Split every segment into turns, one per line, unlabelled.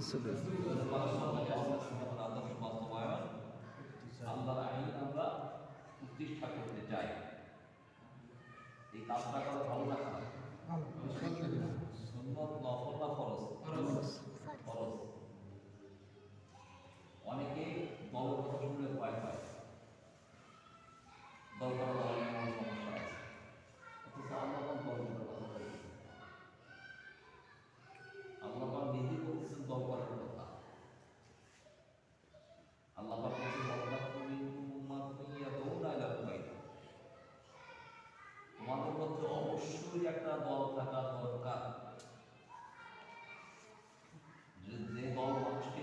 রাসূলের
আল্লাহর আইন আমরা প্রতিষ্ঠা করতে চাই এই কাজটা করা ভালো না সুন্নত নফল না ফরজ ফরজ অনেকে দলের কথা শুনলে ভয় পায় দল করা দলের কোনো সমস্যা আছে অথচ আল্লাহ পাক দল করার কথা বলেছেন আল্লাহ পাক নিজেই বলতেছেন দল করার কথা আল্লাহ পাক বলছেন ওয়াল্লাহু মিনকুম উম্মাতুন ইয়াদউনা ইলা খায়র তোমাদের মধ্যে অবশ্যই একটা দল থাকা দরকার যে যে দল মানুষকে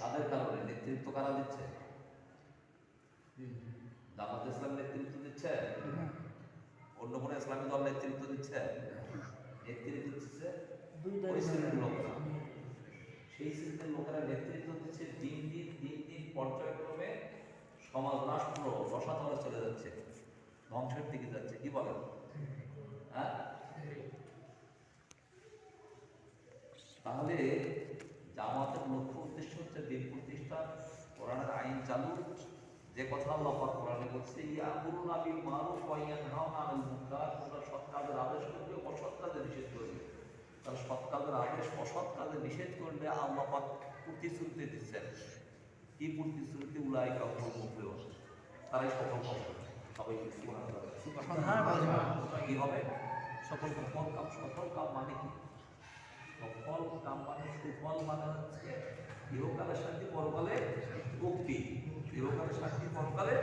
তাদের কারণে নেতৃত্ব কারা দিচ্ছে? জামাত ইসলাম নেতৃত্ব দিচ্ছে? অন্য কোনো ইসলামী দল নেতৃত্ব দিচ্ছে? নেতৃত্ব দিচ্ছে ওই শ্রেণির লোকেরা। সেই শ্রেণির লোকেরা নেতৃত্ব দিচ্ছে দিন দিন দিন দিন পর্যায়ক্রমে সমাজ রাষ্ট্র রসাতলে চলে যাচ্ছে, ধ্বংসের দিকে যাচ্ছে। কি বলেন? হ্যাঁ? তাহলে জামাতের লক্ষ্য উদ্দেশ্য হচ্ছে দিন প্রতিষ্ঠা কোরআনের আইন চালু। যে কথা আল্লাহ পাক কোরআনে বলছে ইয়ামুরুন বিল মারুফ ওয়া ইয়ানহাউনা আনিল মুনকার তোমরা সৎ কাজের আদেশ করবে অসৎ কাজের নিষেধ করবে। তাহলে সৎ কাজের আদেশ অসৎ কাজে নিষেধ করলে আল্লাহ পাক প্রতিশ্রুতি দিচ্ছেন। কি প্রতিশ্রুতি? উলাই কাউকে মুখে তারাই সফল হবে। সবাই কি হবে? সফল সফল কাম সফল কাম মানে কি? সফল কাম মানে সুফল মানে হচ্ছে ইহকালে শান্তি পরকালে মুক্তি ইহকালে শান্তি পরকালে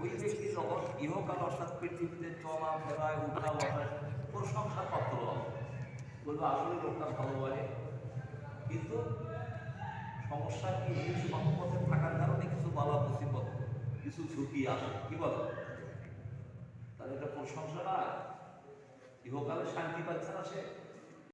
ওই ব্যক্তি যখন ইহকাল অর্থাৎ পৃথিবীতে চলা ফেরায় উঠা, বসা, প্রশংসা পাত্র হবে বলব, আসলে লোকটা ভালো হয় কিন্তু সমস্যা কি? এই থাকার কারণে কিছু বালা মুসিবত, কিছু ঝুঁকি আসে। কি বলো? তাহলে এটা প্রশংসা না। ইহকালে শান্তি পাচ্ছে না সে।